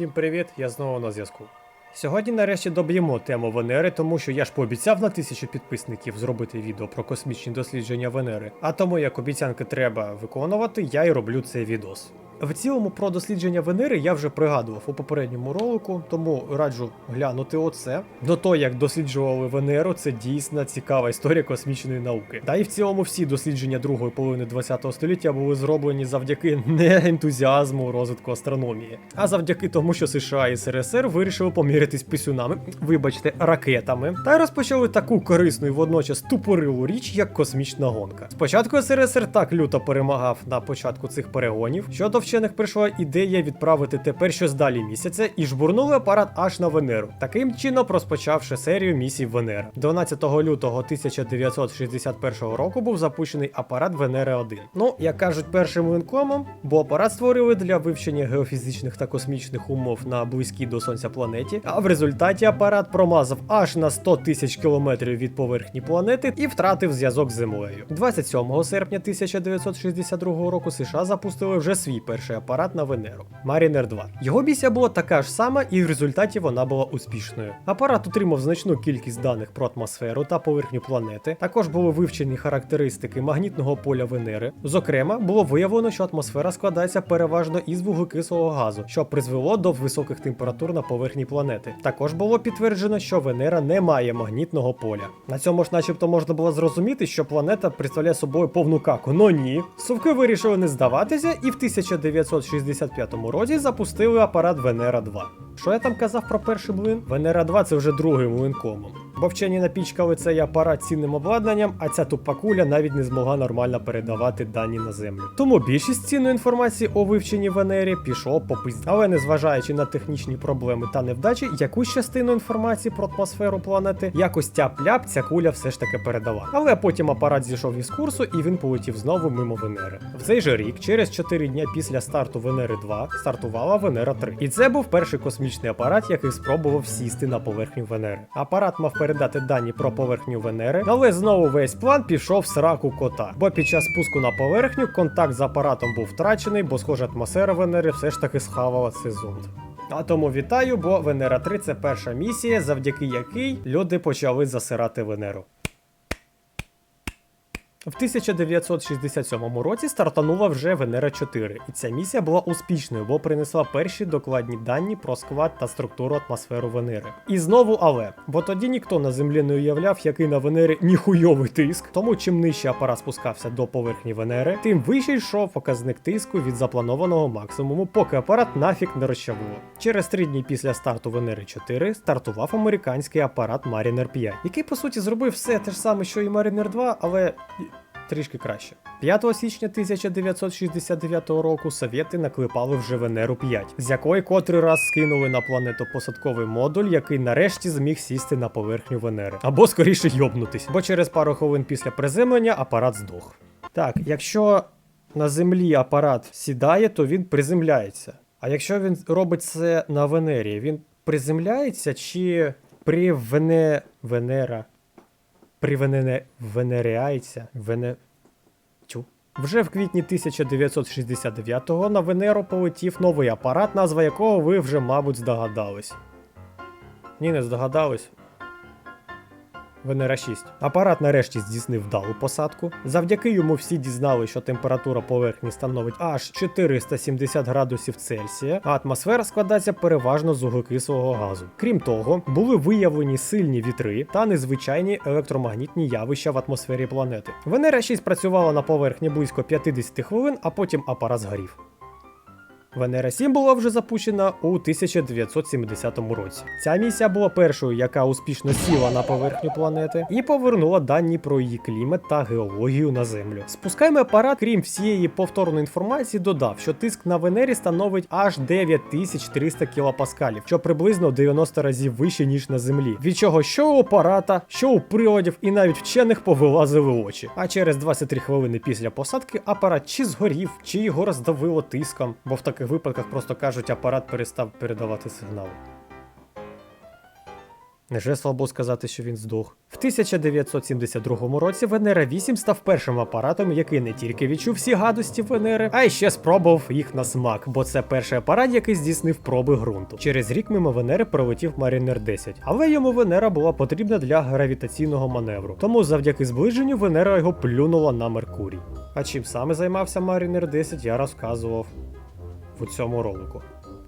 Всім привіт, я знову на зв'язку. Сьогодні нарешті доб'ємо тему Венери, тому що я ж пообіцяв на тисячу підписників зробити відео про космічні дослідження Венери. А тому як обіцянки треба виконувати, я й роблю цей відос. В цілому про дослідження Венери я вже пригадував у попередньому ролику, тому раджу глянути оце. До того, як досліджували Венеру, це дійсно цікава історія космічної науки. Та й в цілому всі дослідження другої половини ХХ століття були зроблені завдяки не ентузіазму розвитку астрономії, а завдяки тому, що США і СРСР вирішили помірятись писюнами, вибачте, ракетами, та й розпочали таку корисну і водночас тупорилу річ, як космічна гонка. Спочатку СРСР так люто перемагав на початку цих перегонів, що до вчених прийшла ідея відправити тепер щось далі місяця і жбурнули апарат аж на Венеру, таким чином розпочавши серію місій Венера. 12 лютого 1961 року був запущений апарат Венери 1. Ну, як кажуть першим линкомом, бо апарат створили для вивчення геофізичних та космічних умов на близькій до сонця планеті. А в результаті апарат промазав аж на 100 тисяч кілометрів від поверхні планети і втратив зв'язок з землею. 27 серпня 1962 року США запустили вже свій перший апарат на Венеру Mariner 2. Його місія була така ж сама, і в результаті вона була успішною. Апарат отримав значну кількість даних про атмосферу та поверхню планети. Також були вивчені характеристики магнітного поля Венери. Зокрема, було виявлено, що атмосфера складається переважно із вуглекислого газу, що призвело до високих температур на поверхні планети. Також було підтверджено, що Венера не має магнітного поля. На цьому ж, начебто, можна було зрозуміти, що планета представляє собою повну каку. Но ні. Совки вирішили не здаватися і в 1965 році запустили апарат Венера 2. Що я там казав про перший млин? Венера 2 це вже другий млинкомом. Бо вчені напічкали цей апарат цінним обладнанням, а ця тупа куля навіть не змогла нормально передавати дані на землю. Тому більшість цінної інформації у вивченні Венері пішло по пизді. Але незважаючи на технічні проблеми та невдачі, якусь частину інформації про атмосферу планети, якось тяп-ляп ця куля все ж таки передала. Але потім апарат зійшов із курсу і він полетів знову мимо Венери. В цей же рік, через 4 дня після старту Венери 2, стартувала Венера 3. І це був перший космічний апарат, який спробував сісти на поверхню Венери. Апарат мав передати дані про поверхню Венери, але знову весь план пішов в сраку кота. Бо під час спуску на поверхню контакт з апаратом був втрачений, бо схоже атмосфера Венери все ж таки схавала цей зонд. А тому вітаю, бо Венера 3 це перша місія, завдяки якій люди почали засирати Венеру. В 1967 році стартанула вже Венера 4, і ця місія була успішною, бо принесла перші докладні дані про склад та структуру атмосферу Венери. І знову але, бо тоді ніхто на землі не уявляв, який на Венері ніхуйовий тиск. Тому чим нижче апарат спускався до поверхні Венери, тим вище йшов показник тиску від запланованого максимуму, поки апарат нафіг не розчавило. Через три дні після старту Венери 4 стартував американський апарат Mariner 5, який по суті зробив все те ж саме, що і Mariner 2, але трішки краще. 5 січня 1969 року совєти наклепали вже Венеру 5, з якої котрий раз скинули на планету посадковий модуль, який нарешті зміг сісти на поверхню Венери. Або скоріше йобнутись, бо через пару хвилин після приземлення апарат здох. Так, якщо на землі апарат сідає, то він приземляється. А якщо він робить це на Венері, він приземляється чи при Вене... Венера привенене венеріається. Вене... Тю. Вже в квітні 1969-го на Венеру полетів новий апарат, назва якого ви вже, мабуть, здогадались. Ні, не здогадались. Венера 6. Апарат нарешті здійснив вдалу посадку. Завдяки йому всі дізнали, що температура поверхні становить аж 470 градусів Цельсія, а атмосфера складається переважно з вуглекислого газу. Крім того, були виявлені сильні вітри та незвичайні електромагнітні явища в атмосфері планети. Венера 6 працювала на поверхні близько 50 хвилин, а потім апарат згорів. Венера 7 була вже запущена у 1970 році. Ця місія була першою, яка успішно сіла на поверхню планети і повернула дані про її клімат та геологію на Землю. Спускаємо апарат, крім всієї повторної інформації, додав, що тиск на Венері становить аж 9300 кілопаскалів, що приблизно 90 разів вище ніж на Землі. Від чого що у апарата, що у приладів, і навіть вчених повилазили очі. А через 23 хвилини після посадки апарат чи згорів, чи його роздавило тиском, бо в таких випадках просто кажуть, апарат перестав передавати сигнал. Неже слабо сказати, що він здох. В 1972 році Венера 8 став першим апаратом, який не тільки відчув всі гадості Венери, а й ще спробував їх на смак, бо це перший апарат, який здійснив проби ґрунту. Через рік мимо Венери пролетів Марінер 10, але йому Венера була потрібна для гравітаційного маневру. Тому завдяки зближенню Венера його плюнула на Меркурій. А чим саме займався Марінер 10, я розказував у цьому ролику.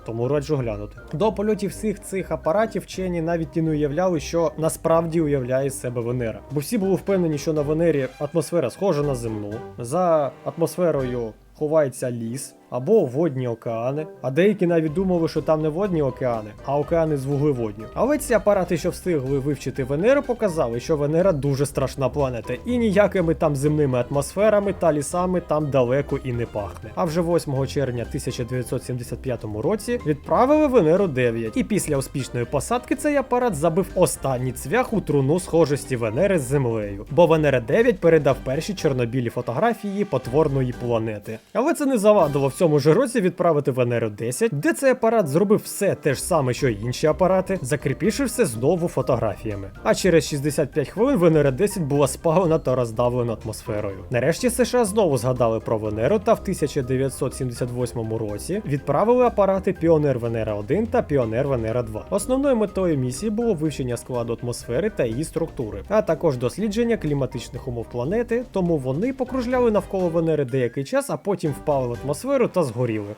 Тому раджу глянути. До польотів всіх цих апаратів вчені навіть і не уявляли, що насправді уявляє з себе Венера. Бо всі були впевнені, що на Венері атмосфера схожа на земну. За атмосферою ховається ліс або водні океани. А деякі навіть думали, що там не водні океани, а океани з вуглеводню. Але ці апарати, що встигли вивчити Венеру, показали, що Венера дуже страшна планета, і ніякими там земними атмосферами та лісами там далеко і не пахне. А вже 8 червня 1975 році відправили Венеру 9. І після успішної посадки цей апарат забив останній цвях у труну схожості Венери з Землею. Бо Венера 9 передав перші чорнобілі фотографії потворної планети. Але це не завадило в цьому ж році відправити Венеру 10, де цей апарат зробив все те ж саме, що й інші апарати, закріпивши все знову фотографіями. А через 65 хвилин Венера 10 була спалена та роздавлена атмосферою. Нарешті США знову згадали про Венеру та в 1978 році відправили апарати Піонер Венера 1 та Піонер Венера 2. Основною метою місії було вивчення складу атмосфери та її структури, а також дослідження кліматичних умов планети, тому вони покружляли навколо Венери деякий час, а потім впали в атмосферу та згоріли.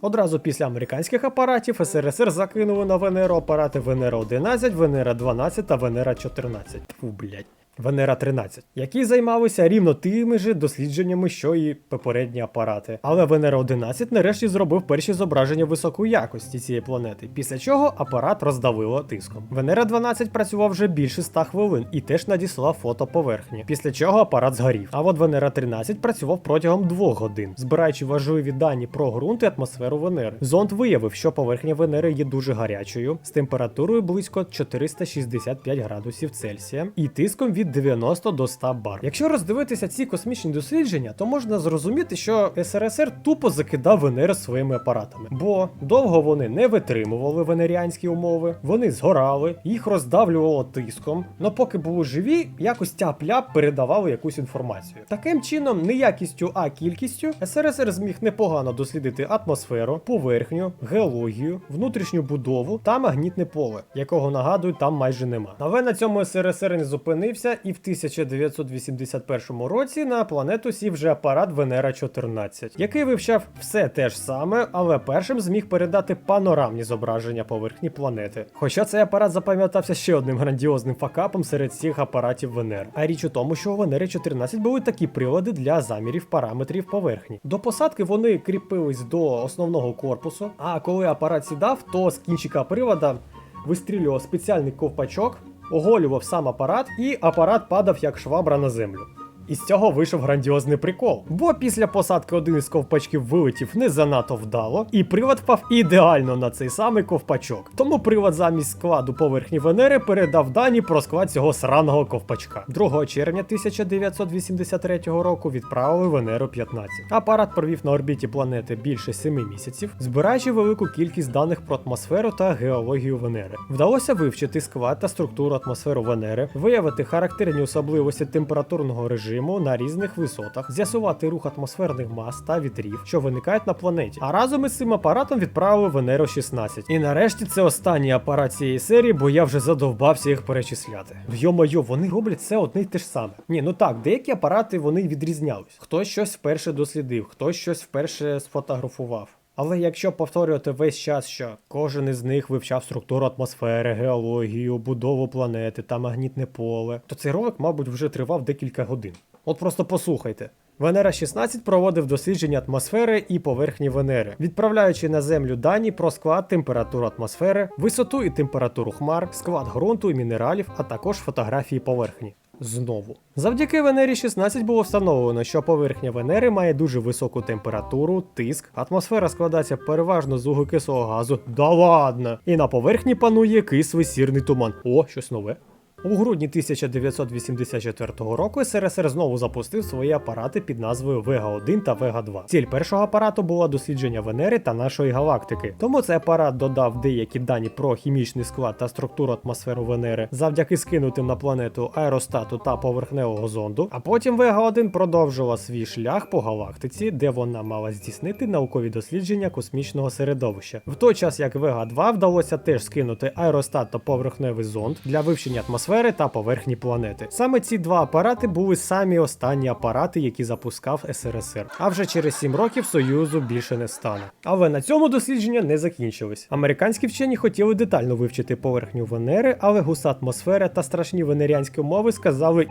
Одразу після американських апаратів СРСР закинули на Венеру апарати Венера 11, Венера 12 та Венера 14. Фу, блять. Венера 13, які займалися рівно тими ж дослідженнями, що і попередні апарати. Але Венера 11 нарешті зробив перші зображення високої якості цієї планети, після чого апарат роздавило тиском. Венера 12 працював вже більше 100 хвилин і теж надіслав фото поверхні, після чого апарат згорів. А от Венера 13 працював протягом 2 годин, збираючи важливі дані про ґрунт і атмосферу Венери. Зонд виявив, що поверхня Венери є дуже гарячою, з температурою близько 465 градусів Цельсія і тиском від 90 до 100 бар. Якщо роздивитися ці космічні дослідження, то можна зрозуміти, що СРСР тупо закидав Венеру своїми апаратами, бо довго вони не витримували венеріанські умови, вони згорали, їх роздавлювало тиском. Но поки були живі, якось тяп-ляп передавали якусь інформацію. Таким чином, не якістю, а кількістю СРСР зміг непогано дослідити атмосферу, поверхню, геологію, внутрішню будову та магнітне поле, якого нагадую, там майже нема. Але на цьому СРСР не зупинився, і в 1981 році на планету сів вже апарат Венера 14, який вивчав все те ж саме, але першим зміг передати панорамні зображення поверхні планети. Хоча цей апарат запам'ятався ще одним грандіозним факапом серед всіх апаратів Венер. А річ у тому, що у Венери 14 були такі прилади для замірів параметрів поверхні. До посадки вони кріпились до основного корпусу, а коли апарат сідав, то з кінчика привода вистрілював спеціальний ковпачок, оголював сам апарат, і апарат падав як швабра на землю. І з цього вийшов грандіозний прикол. Бо після посадки один із ковпачків вилетів не занадто вдало, і привод впав ідеально на цей самий ковпачок. Тому привод замість складу поверхні Венери передав дані про склад цього сраного ковпачка. 2 червня 1983 року відправили Венеру 15. Апарат провів на орбіті планети більше 7 місяців, збираючи велику кількість даних про атмосферу та геологію Венери. Вдалося вивчити склад та структуру атмосферу Венери, виявити характерні особливості температурного режиму на різних висотах, з'ясувати рух атмосферних мас та вітрів, що виникають на планеті. А разом із цим апаратом відправили Венеру 16. І нарешті це останній апарат цієї серії, бо я вже задовбався їх перечисляти. Йо-моє, вони роблять це одне й те ж саме. Ні, ну так, деякі апарати вони відрізнялись. Хтось щось вперше дослідив, хтось щось вперше сфотографував. Але якщо повторювати весь час, що кожен із них вивчав структуру атмосфери, геологію, будову планети та магнітне поле, то цей ролик, мабуть, вже тривав декілька годин. От просто послухайте. Венера 16 проводив дослідження атмосфери і поверхні Венери, відправляючи на Землю дані про склад, температуру атмосфери, висоту і температуру хмар, склад ґрунту і мінералів, а також фотографії поверхні. Знову. Завдяки Венері 16 було встановлено, що поверхня Венери має дуже високу температуру, тиск, атмосфера складається переважно з вуглекислого газу. Да ладно! І на поверхні панує кислий сірний туман. О, щось нове. У грудні 1984 року СРСР знову запустив свої апарати під назвою Вега-1 та Вега-2. Ціль першого апарату була дослідження Венери та нашої галактики. Тому цей апарат додав деякі дані про хімічний склад та структуру атмосферу Венери завдяки скинутим на планету аеростату та поверхневого зонду. А потім Вега-1 продовжила свій шлях по галактиці, де вона мала здійснити наукові дослідження космічного середовища. В той час як Вега-2 вдалося теж скинути аеростат та поверхневий зонд для вивчення атмосфери та поверхні планети. Саме ці два апарати були самі останні апарати, які запускав СРСР. А вже через 7 років Союзу більше не стане. Але на цьому дослідження не закінчились. Американські вчені хотіли детально вивчити поверхню Венери, але гуса атмосфера та страшні венеріанські умови сказали.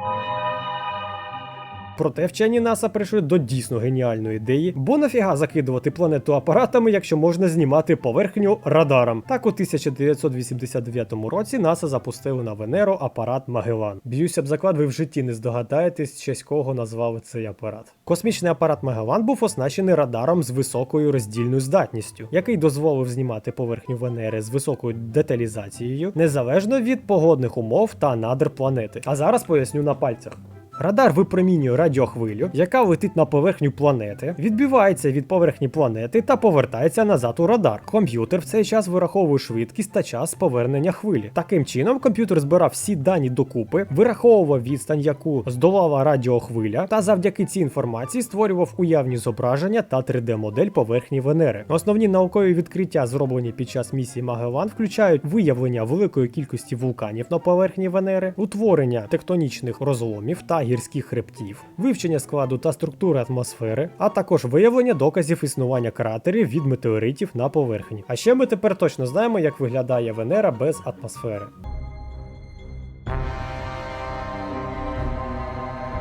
Проте вчені НАСА прийшли до дійсно геніальної ідеї, бо нафіга закидувати планету апаратами, якщо можна знімати поверхню радаром. Так у 1989 році НАСА запустили на Венеру апарат Магелан. Б'юся б заклад, ви в житті не здогадаєтесь, честь кого назвали цей апарат. Космічний апарат Магелан був оснащений радаром з високою роздільною здатністю, який дозволив знімати поверхню Венери з високою деталізацією, незалежно від погодних умов та надр планети. А зараз поясню на пальцях. Радар випромінює радіохвилю, яка летить на поверхню планети, відбивається від поверхні планети та повертається назад у радар. Комп'ютер в цей час вираховує швидкість та час повернення хвилі. Таким чином, комп'ютер збирав всі дані докупи, вираховував відстань, яку здолала радіохвиля, та завдяки цій інформації створював уявні зображення та 3D-модель поверхні Венери. Основні наукові відкриття, зроблені під час місії Магелан, включають виявлення великої кількості вулканів на поверхні Венери, утворення тектонічних розломів та гірських хребтів, вивчення складу та структури атмосфери, а також виявлення доказів існування кратерів від метеоритів на поверхні. А ще ми тепер точно знаємо, як виглядає Венера без атмосфери.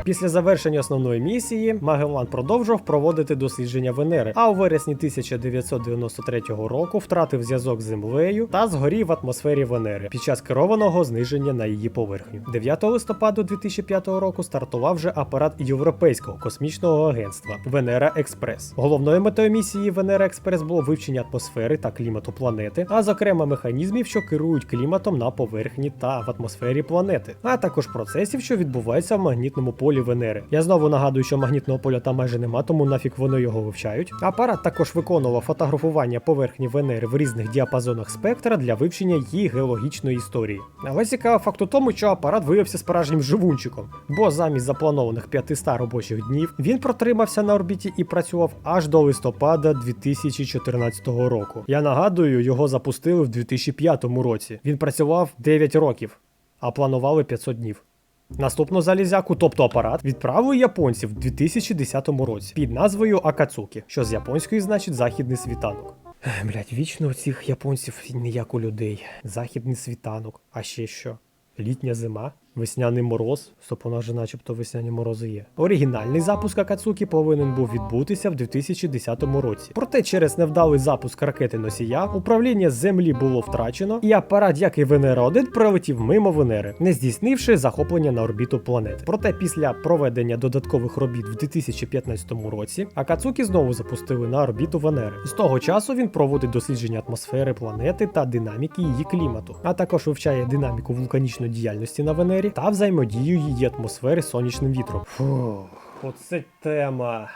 Після завершення основної місії Магеллан продовжував проводити дослідження Венери, а у вересні 1993 року втратив зв'язок з землею та згорів в атмосфері Венери під час керованого зниження на її поверхню. 9 листопада 2005 року стартував вже апарат Європейського космічного агентства Венера Експрес. Головною метою місії Венера Експрес було вивчення атмосфери та клімату планети, а зокрема механізмів, що керують кліматом на поверхні та в атмосфері планети, а також процесів, що відбуваються в магнітному полі Венери. Я знову нагадую, що магнітного поля там майже нема, тому нафіг вони його вивчають. Апарат також виконував фотографування поверхні Венери в різних діапазонах спектра для вивчення її геологічної історії. Але цікавий факт у тому, що апарат виявився справжнім живунчиком, бо замість запланованих 500 робочих днів він протримався на орбіті і працював аж до листопада 2014 року. Я нагадую, його запустили в 2005 році. Він працював 9 років, а планували 500 днів. Наступну залізяку, тобто апарат, відправили японців в 2010 році під назвою Акацукі, що з японської значить західний світанок. Блять, вічно у цих японців ніяк у людей. Західний світанок. А ще що? Літня зима, весняний мороз, у начебто весняні морози є. Оригінальний запуск Акацукі повинен був відбутися в 2010 році. Проте через невдалий запуск ракети носія управління землі було втрачено, і апарат, як і Венера 1 пролетів мимо Венери, не здійснивши захоплення на орбіту планети. Проте після проведення додаткових робіт в 2015 році Акацукі знову запустили на орбіту Венери. З того часу він проводить дослідження атмосфери планети та динаміки її клімату, а також вивчає динаміку вулканічної діяльності на Венері та взаємодію її атмосфери з сонячним вітром. Фух, оце тема.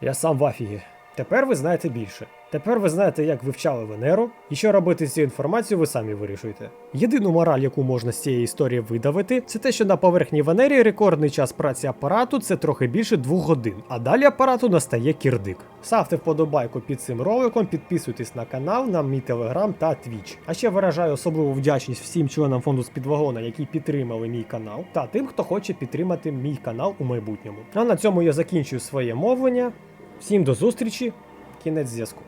Я сам в афігі. Тепер ви знаєте більше. Тепер ви знаєте, як вивчали Венеру, і що робити з цією інформацією, ви самі вирішуєте. Єдину мораль, яку можна з цієї історії видавити, це те, що на поверхні Венері рекордний час праці апарату це трохи більше двох годин, а далі апарату настає кірдик. Ставте вподобайку під цим роликом, підписуйтесь на канал, на мій телеграм та твіч. А ще виражаю особливу вдячність всім членам фонду Спідвагона, які підтримали мій канал, та тим, хто хоче підтримати мій канал у майбутньому. А на цьому я закінчую своє мовлення. Всім до зустрічі, кінець зв'язку.